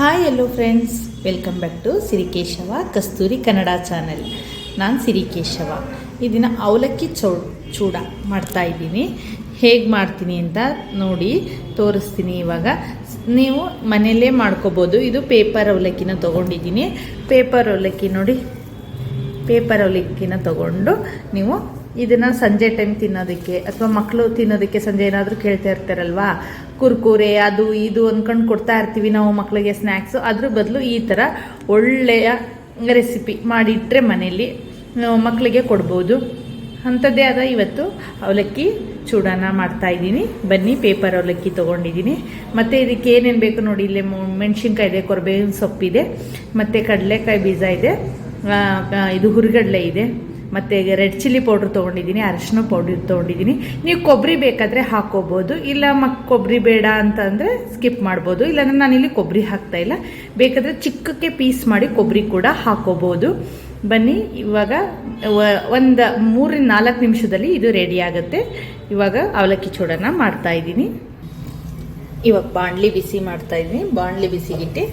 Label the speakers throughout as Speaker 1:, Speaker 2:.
Speaker 1: Hi hello friends welcome back to Sirikeshava Kasturi Kannada channel ನಾನು ಸಿರಿಕೇಶವ ಈ ದಿನ ಅವಲಕ್ಕಿ ಚೌ ಚೂಡ ಮಾಡ್ತಾ ಇದ್ದೀನಿ. ಹೇಗೆ ಮಾಡ್ತೀನಿ ಅಂತ ನೋಡಿ ತೋರಿಸ್ತೀನಿ ಇವಾಗ. ನೀವು ಮನೆಯಲ್ಲೇ ಮಾಡ್ಕೋಬೋದು. ಇದು ಪೇಪರ್ ಅವಲಕ್ಕಿನ ತೊಗೊಂಡಿದ್ದೀನಿ. ಪೇಪರ್ ಅವಲಕ್ಕಿ ನೋಡಿ. ಪೇಪರ್ ಅವಲಕ್ಕಿನ ತೊಗೊಂಡು ನೀವು ಇದನ್ನು ಸಂಜೆ ಟೈಮ್ ತಿನ್ನೋದಕ್ಕೆ ಅಥವಾ ಮಕ್ಕಳು ತಿನ್ನೋದಕ್ಕೆ ಸಂಜೆ ಏನಾದರೂ ಕೇಳ್ತಾ ಇರ್ತಾರಲ್ವಾ? ಕುರ್ಕುರೆ, ಅದು ಇದು ಅಂದ್ಕೊಂಡು ಕೊಡ್ತಾ ಇರ್ತೀವಿ ನಾವು ಮಕ್ಕಳಿಗೆ ಸ್ನ್ಯಾಕ್ಸು ಅದ್ರ ಬದಲು ಈ ಥರ ಒಳ್ಳೆಯ ರೆಸಿಪಿ ಮಾಡಿಟ್ಟರೆ ಮನೆಯಲ್ಲಿ ಮಕ್ಕಳಿಗೆ ಕೊಡ್ಬೋದು. ಅಂಥದ್ದೇ ಆದ ಇವತ್ತು ಅವಲಕ್ಕಿ ಚೂಡಾನ ಮಾಡ್ತಾ ಇದ್ದೀನಿ. ಬನ್ನಿ ಪೇಪರ್ ಅವಲಕ್ಕಿ ತೊಗೊಂಡಿದ್ದೀನಿ. ಮತ್ತು ಇದಕ್ಕೆ ಏನೇನು ಬೇಕು ನೋಡಿ, ಇಲ್ಲೇ ಮೆಣಸಿನ್ಕಾಯಿ ಇದೆ, ಕೊರಬೇವಿನ ಸೊಪ್ಪಿದೆ, ಮತ್ತು ಕಡಲೆಕಾಯಿ ಬೀಜ ಇದೆ ಇದು ಹುರಿಗಡಲೆ ಇದೆ. ಮತ್ತು ರೆಡ್ ಚಿಲ್ಲಿ ಪೌಡ್ರ್ ತೊಗೊಂಡಿದ್ದೀನಿ, ಅರಶಿನ ಪೌಡ್ರ್ ತೊಗೊಂಡಿದ್ದೀನಿ. ನೀವು ಕೊಬ್ಬರಿ ಬೇಕಾದರೆ ಹಾಕ್ಕೋಬೋದು, ಇಲ್ಲ ಮಕ್ ಕೊಬ್ಬರಿ ಬೇಡ ಅಂತಂದರೆ ಸ್ಕಿಪ್ ಮಾಡ್ಬೋದು. ಇಲ್ಲಾಂದರೆ ನಾನಿಲ್ಲಿ ಕೊಬ್ಬರಿ ಹಾಕ್ತಾಯಿಲ್ಲ ಬೇಕಾದರೆ ಚಿಕ್ಕಕ್ಕೆ ಪೀಸ್ ಮಾಡಿ ಕೊಬ್ಬರಿ ಕೂಡ ಹಾಕ್ಕೋಬೋದು. ಬನ್ನಿ, ಇವಾಗ ಒಂದು ಮೂರಿಂದ ನಾಲ್ಕು ನಿಮಿಷದಲ್ಲಿ ಇದು ರೆಡಿ ಆಗುತ್ತೆ. ಇವಾಗ ಅವಲಕ್ಕಿ ಚೂಡನ ಮಾಡ್ತಾ ಇದ್ದೀನಿ. ಇವಾಗ ಬಾಣಲಿ ಬಿಸಿ ಮಾಡ್ತಾ ಇದ್ದೀನಿ. ಬಾಣಲಿ ಬಿಸಿಗಿಟ್ಟು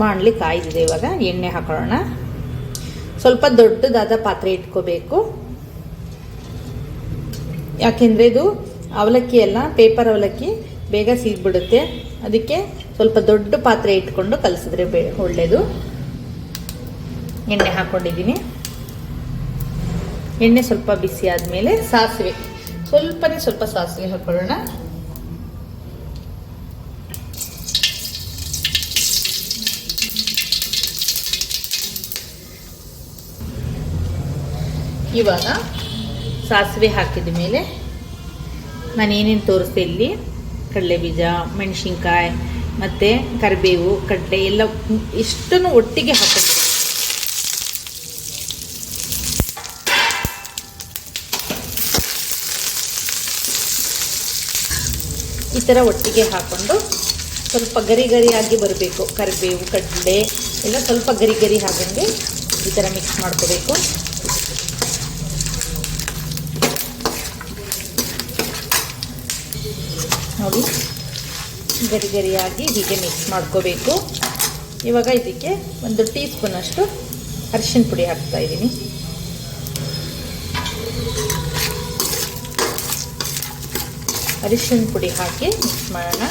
Speaker 1: ಬಾಣಲಿ ಕಾಯ್ದಿದೆ ಇವಾಗ. ಎಣ್ಣೆ ಹಾಕೊಳ್ಳೋಣ. ಸ್ವಲ್ಪ ದೊಡ್ಡದಾದ ಪಾತ್ರೆ ಇಟ್ಕೋಬೇಕು. ಯಾಕೆಂದರೆ ಇದು ಅವಲಕ್ಕಿ ಎಲ್ಲ ಪೇಪರ್ ಅವಲಕ್ಕಿ, ಬೇಗ ಸೀದ್ಬಿಡುತ್ತೆ ಅದಕ್ಕೆ ಸ್ವಲ್ಪ ದೊಡ್ಡ ಪಾತ್ರೆ ಇಟ್ಕೊಂಡು ಕಲಸಿದ್ರೆ ಬೇ ಒಳ್ಳೆಯದು ಎಣ್ಣೆ ಹಾಕ್ಕೊಂಡಿದ್ದೀನಿ ಎಣ್ಣೆ ಸ್ವಲ್ಪ ಬಿಸಿ ಆದಮೇಲೆ ಸಾಸಿವೆ. ಸ್ವಲ್ಪನೇ ಸ್ವಲ್ಪ ಸಾಸಿವೆ ಹಾಕೊಳ್ಳೋಣ. ಇವಾಗ ಸಾಸಿವೆ ಹಾಕಿದ ಮೇಲೆ ನಾನು ಏನೇನು ತೋರಿಸ್ದೆ ಇಲ್ಲಿ. ಕಡಲೆ ಬೀಜ, ಮೆಣಸಿನ್ಕಾಯಿ, ಮತ್ತು ಕರಿಬೇವು, ಕಡಲೆ ಎಲ್ಲ ಇಷ್ಟನ್ನು ಒಟ್ಟಿಗೆ ಹಾಕೊಂಡು ಈ ಥರ ಒಟ್ಟಿಗೆ ಹಾಕ್ಕೊಂಡು ಸ್ವಲ್ಪ ಗರಿ ಗರಿಯಾಗಿ ಬರಬೇಕು. ಕರಿಬೇವು, ಕಡಲೆ ಎಲ್ಲ ಸ್ವಲ್ಪ ಗರಿ ಗರಿ ಹಾಗಂಗೆ ಈ ಥರ ಮಿಕ್ಸ್ ಮಾಡ್ಕೋಬೇಕು. ನೋಡಿ. ಗರಿ ಗರಿಯಾಗಿ ಹೀಗೆ ಮಿಕ್ಸ್ ಮಾಡ್ಕೋಬೇಕು. ಇವಾಗ ಇದಕ್ಕೆ ಒಂದು ಟೀ ಸ್ಪೂನಷ್ಟು ಅರಿಶಿನ ಪುಡಿ ಹಾಕ್ತಾ ಇದ್ದೀನಿ. ಅರಿಶಿನ ಪುಡಿ ಹಾಕಿ ಮಿಕ್ಸ್ ಮಾಡೋಣ.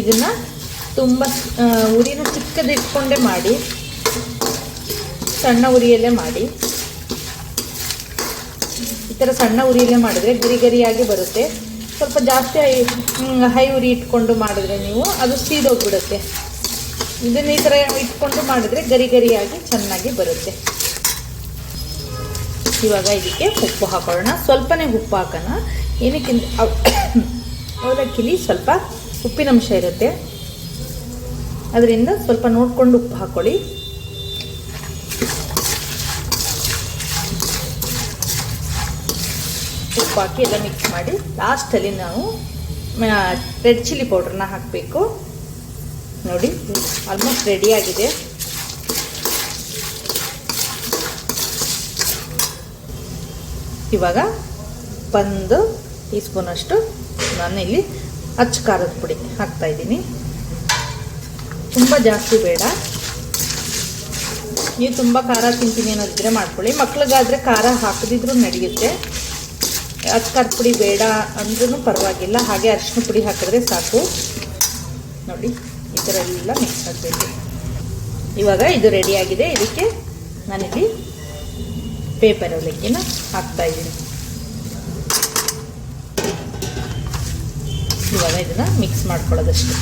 Speaker 1: ಇದನ್ನು ತುಂಬ ಉರಿನ ಚಿಕ್ಕದಿಟ್ಕೊಂಡೇ ಮಾಡಿ. ಸಣ್ಣ ಉರಿಯಲ್ಲೇ ಮಾಡಿ. ಈ ಥರ ಸಣ್ಣ ಉರಿಯಲ್ಲೇ ಮಾಡಿದ್ರೆ ಗರಿ ಗರಿಯಾಗಿ ಬರುತ್ತೆ. ಸ್ವಲ್ಪ ಜಾಸ್ತಿ ಹೈ ಹೈ ಉರಿ ಇಟ್ಕೊಂಡು ಮಾಡಿದ್ರೆ ನೀವು ಅದು ಸೀದೋಗ್ಬಿಡುತ್ತೆ. ಇದನ್ನ ಈ ಥರ ಇಟ್ಕೊಂಡು ಮಾಡಿದ್ರೆ ಗರಿ ಗರಿಯಾಗಿ ಚೆನ್ನಾಗಿ ಬರುತ್ತೆ. ಇವಾಗ ಇದಕ್ಕೆ ಉಪ್ಪು ಹಾಕೋಣ ಸ್ವಲ್ಪನೇ ಉಪ್ಪು ಹಾಕೋಣ. ಏನಕ್ಕೆ ಅವಲಕ್ಕಿಲಿ ಸ್ವಲ್ಪ ಉಪ್ಪಿನಂಶ ಇರುತ್ತೆ. ಅದರಿಂದ ಸ್ವಲ್ಪ ನೋಡಿಕೊಂಡು ಉಪ್ಪು ಹಾಕ್ಕೊಳ್ಳಿ ಉಪ್ಪು ಹಾಕಿ ಎಲ್ಲ ಮಿಕ್ಸ್ ಮಾಡಿ ಲಾಸ್ಟಲ್ಲಿ ನಾವು ರೆಡ್ ಚಿಲ್ಲಿ ಪೌಡ್ರನ್ನ ಹಾಕಬೇಕು. ನೋಡಿ ಆಲ್ಮೋಸ್ಟ್ ರೆಡಿ ಆಗಿದೆ. ಇವಾಗ ಒಂದು ಟೀ ಸ್ಪೂನಷ್ಟು ನಾನು ಇಲ್ಲಿ ಅಚ್ಚ ಖಾರದ ಪುಡಿ ಹಾಕ್ತಾಯಿದ್ದೀನಿ ತುಂಬ ಜಾಸ್ತಿ ಬೇಡ. ನೀವು ತುಂಬ ಖಾರ ತಿಂತೀನಿ ಅನ್ನೋದಿದ್ರೆ ಮಾಡ್ಕೊಳ್ಳಿ. ಮಕ್ಳಿಗಾದರೆ ಖಾರ ಹಾಕದಿದ್ರೂ ನಡೆಯುತ್ತೆ. ಅಚ್ಚ ಖಾರದ ಪುಡಿ ಬೇಡ ಅಂದ್ರೂ ಪರವಾಗಿಲ್ಲ. ಹಾಗೆ ಅರಿಶಿನ ಪುಡಿ ಹಾಕಿದ್ರೆ ಸಾಕು. ನೋಡಿ, ಈ ಥರ ಎಲ್ಲ ಮಿಕ್ಸ್ ಮಾಡಬೇಕು ಇವಾಗ ಇದು ರೆಡಿಯಾಗಿದೆ ಇದಕ್ಕೆ ನಾನಿಲ್ಲಿ ಪೇಪರ್ ಅವಲಕ್ಕಿನ ಹಾಕ್ತಾ ಇದ್ದೀನಿ. ಇವಾಗ ಇದನ್ನು ಮಿಕ್ಸ್ ಮಾಡ್ಕೊಳ್ಳೋದಷ್ಟು.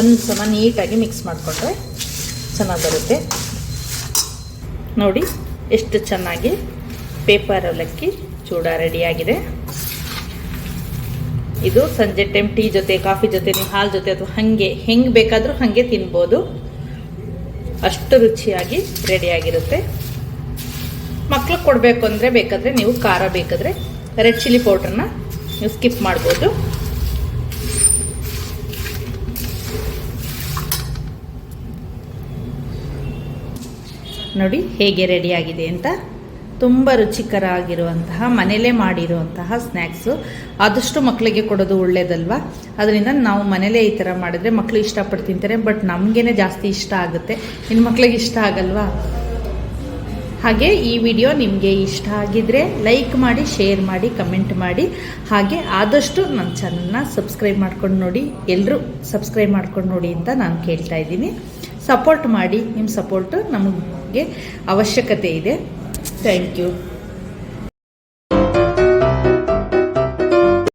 Speaker 1: ಒಂದು ಸಮ ನೀಟಾಗಿ ಮಿಕ್ಸ್ ಮಾಡಿಕೊಂಡ್ರೆ ಚೆನ್ನಾಗಿ ಬರುತ್ತೆ. ನೋಡಿ, ಎಷ್ಟು ಚೆನ್ನಾಗಿ ಪೇಪರ್ ಅವಲಕ್ಕಿ ಚೂಡ ರೆಡಿಯಾಗಿದೆ ಇದು ಸಂಜೆ ಟೈಮ್ ಟೀ ಜೊತೆ ಕಾಫಿ ಜೊತೆ, ನೀವು ಹಾಲು ಜೊತೆ ಅಥವಾ ಹಾಗೆ, ಹೆಂಗೆ ಬೇಕಾದರೂ ಹಾಗೆ ತಿನ್ಬೋದು. ಅಷ್ಟು ರುಚಿಯಾಗಿ ರೆಡಿಯಾಗಿರುತ್ತೆ ಮಕ್ಳಿಗೆ ಕೊಡಬೇಕು ಅಂದರೆ ಬೇಕಾದರೆ ನೀವು ಖಾರ ಬೇಕಾದರೆ ರೆಡ್ ಚಿಲ್ಲಿ ಪೌಡ್ರನ್ನ ನೀವು ಸ್ಕಿಪ್ ಮಾಡ್ಬೋದು. ನೋಡಿ ಹೇಗೆ ರೆಡಿಯಾಗಿದೆ ಅಂತ. ತುಂಬ ರುಚಿಕರ ಆಗಿರುವಂತಹ ಮನೇಲೇ ಮಾಡಿರುವಂತಹ ಸ್ನ್ಯಾಕ್ಸು ಆದಷ್ಟು ಮಕ್ಕಳಿಗೆ ಕೊಡೋದು ಒಳ್ಳೇದಲ್ವಾ? ಅದರಿಂದ ನಾವು ಮನೇಲೆ ಈ ಥರ ಮಾಡಿದ್ರೆ ಮಕ್ಕಳು ಇಷ್ಟಪಟ್ಟು ತಿಂತಾರೆ, ಬಟ್ ನಮಗೇನೆ ಜಾಸ್ತಿ ಇಷ್ಟ ಆಗುತ್ತೆ. ಇನ್ನು ಮಕ್ಕಳಿಗೆ ಇಷ್ಟ ಆಗಲ್ವಾ? ಹಾಗೆ ಈ ವಿಡಿಯೋ ನಿಮಗೆ ಇಷ್ಟ ಆಗಿದ್ರೆ ಲೈಕ್ ಮಾಡಿ, ಶೇರ್ ಮಾಡಿ, ಕಮೆಂಟ್ ಮಾಡಿ. ಹಾಗೆ ಆದಷ್ಟು ನನ್ನ ಚಾನಲ್ನ ಸಬ್ಸ್ಕ್ರೈಬ್ ಮಾಡ್ಕೊಂಡು ನೋಡಿ. ಎಲ್ಲರೂ ಸಬ್ಸ್ಕ್ರೈಬ್ ಮಾಡ್ಕೊಂಡು ನೋಡಿ ಅಂತ ನಾನು ಕೇಳ್ತಾ ಇದ್ದೀನಿ. ಸಪೋರ್ಟ್ ಮಾಡಿ ನಿಮ್ಮ ಸಪೋರ್ಟು ನಮಗೆ ಅವಶ್ಯಕತೆ ಇದೆ. Thank you